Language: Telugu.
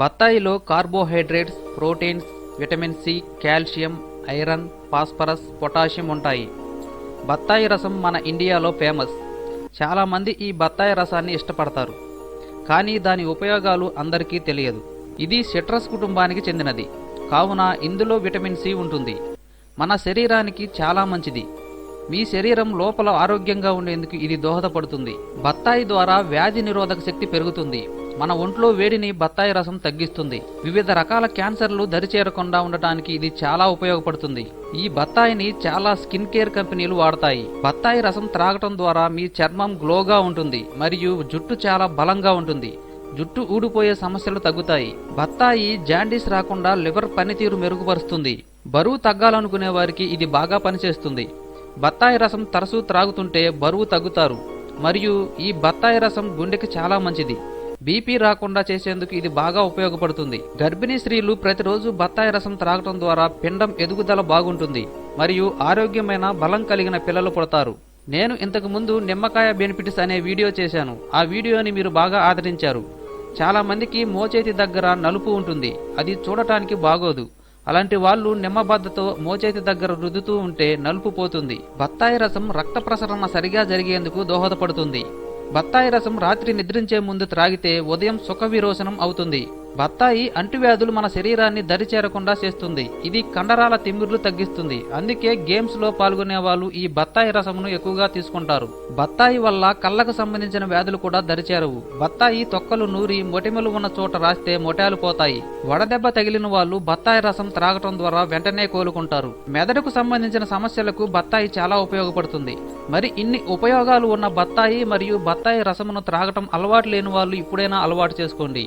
బత్తాయిలో carbohydrates proteins vitamin C calcium iron phosphorus potassium ఉంటాయి. బత్తాయి రసం మన ఇండియాలో ఫేమస్. చాలామంది ఈ బత్తాయి రసాన్ని ఇష్టపడతారు. కానీ దాని ఉపయోగాలు అందరికీ తెలియదు. ఇది సిట్రస్ కుటుంబానికి చెందినది. కావున ఇందులో విటమిన్ సి ఉంటుంది. మన శరీరానికి చాలా మంచిది. మీ శరీరం లోపల ఆరోగ్యంగా ఉండేందుకు ఇది దోహదపడుతుంది. బత్తాయి ద్వారా వ్యాధి నిరోధక శక్తి పెరుగుతుంది. మన ఒంట్లో వేడిని బత్తాయి రసం తగ్గిస్తుంది. వివిధ రకాల క్యాన్సర్లు దరిచేరకుండా ఉండటానికి ఇది చాలా ఉపయోగపడుతుంది. ఈ బత్తాయిని చాలా స్కిన్ కేర్ కంపెనీలు వాడతాయి. బత్తాయి రసం త్రాగటం ద్వారా మీ చర్మం గ్లోగా ఉంటుంది మరియు జుట్టు చాలా బలంగా ఉంటుంది. జుట్టు ఊడిపోయే సమస్యలు తగ్గుతాయి. బత్తాయి జాండీస్ రాకుండా లివర్ పనితీరు మెరుగుపరుస్తుంది. బరువు తగ్గాలనుకునే వారికి ఇది బాగా పనిచేస్తుంది. బత్తాయి రసం తరచూ త్రాగుతుంటే బరువు తగ్గుతారు. మరియు ఈ బత్తాయి రసం గుండెకి చాలా మంచిది. బీపీ రాకుండా చేసేందుకు ఇది బాగా ఉపయోగపడుతుంది. గర్భిణీ స్త్రీలు ప్రతిరోజు బత్తాయి రసం త్రాగటం ద్వారా పిండం ఎదుగుదల బాగుంటుంది మరియు ఆరోగ్యమైన బలం కలిగిన పిల్లలు పుడతారు. నేను ఇంతకు ముందు నిమ్మకాయ బెనిఫిట్స్ అనే వీడియో చేశాను. ఆ వీడియోని మీరు బాగా ఆదరించారు. చాలా మందికి మోచేతి దగ్గర నలుపు ఉంటుంది. అది చూడటానికి బాగోదు. అలాంటి వాళ్ళు నిమ్మబద్దతో మోచేతి దగ్గర రుద్దుతూ ఉంటే నలుపు పోతుంది. బత్తాయి రసం రక్త ప్రసరణ సరిగా జరిగేందుకు దోహదపడుతుంది. బత్తాయి రసం రాత్రి నిద్రించే ముందు త్రాగితే ఉదయం సుఖ విరోచనం అవుతుంది. బత్తాయి అంటువ్యాధులు మన శరీరాన్ని దరిచేరకుండా చేస్తుంది. ఇది కండరాల తిమ్మిర్లు తగ్గిస్తుంది. అందుకే గేమ్స్లో పాల్గొనే వాళ్ళు ఈ బత్తాయి రసమును ఎక్కువగా తీసుకుంటారు. బత్తాయి వల్ల కళ్ళకు సంబంధించిన వ్యాధులు కూడా దరిచేరవు బత్తాయి తొక్కలు నూరి మొటిమలు ఉన్న చోట రాస్తే మొటాలు పోతాయి. వడదెబ్బ తగిలిన వాళ్ళు బత్తాయి రసం త్రాగటం ద్వారా వెంటనే కోలుకుంటారు. మెదడుకు సంబంధించిన సమస్యలకు బత్తాయి చాలా ఉపయోగపడుతుంది. మరి ఇన్ని ఉపయోగాలు ఉన్న బత్తాయి మరియు బత్తాయి రసమును త్రాగటం అలవాటు లేని వాళ్ళు ఇప్పుడైనా అలవాటు చేసుకోండి.